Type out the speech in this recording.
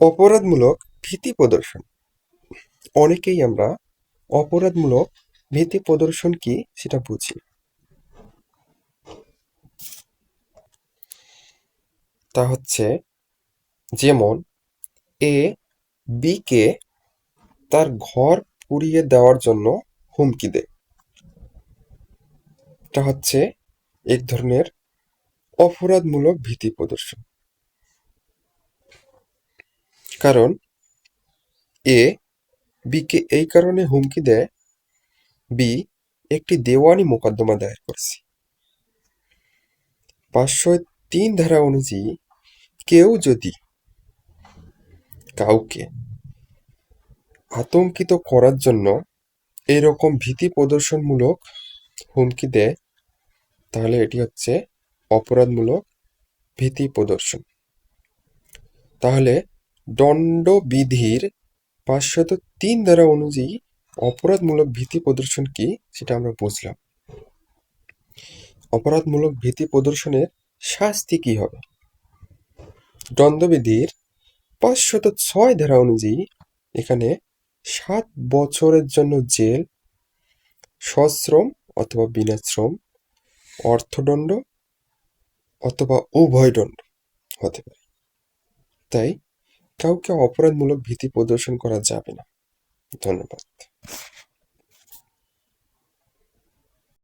অপরাধমূলক ভীতি প্রদর্শন। অনেকেই আমরা অপরাধমূলক ভীতি প্রদর্শন কি সেটা বুঝি। তা হচ্ছে যেমন এ বিকে তার ঘর পুড়িয়ে দেওয়ার জন্য হুমকি দেয়। এটা হচ্ছে এক ধরনের অপরাধমূলক ভীতি প্রদর্শন। কারণ এ বিকে এই কারণে হুমকি দেয় বি একটি দেওয়ানি মোকদ্দমা দায়ের করছে। পাঁচশো তিন ধারা অনুযায়ী কেউ যদি কাউকে আতঙ্কিত করার জন্য এরকম ভীতি প্রদর্শনমূলক হুমকি দেয়, তাহলে এটি হচ্ছে অপরাধমূলক ভীতি প্রদর্শন। তাহলে দণ্ডবিধির পাঁচশত তিন ধারা অনুযায়ী অপরাধমূলক ভীতি প্রদর্শন কি? সেটা আমরা বুঝলাম। অপরাধমূলক ভীতি প্রদর্শনের শাস্তি কি হবে? দণ্ডবিধির পাঁচশত ছয় ধারা অনুযায়ী এখানে সাত বছরের জন্য জেল, সশ্রম অথবা বিনাশ্রম, অর্থদণ্ড অথবা উভয় দণ্ড হতে পারে। তাই কাউকে অপরাধমূলক ভীতি প্রদর্শন করা যাবে না। ধন্যবাদ।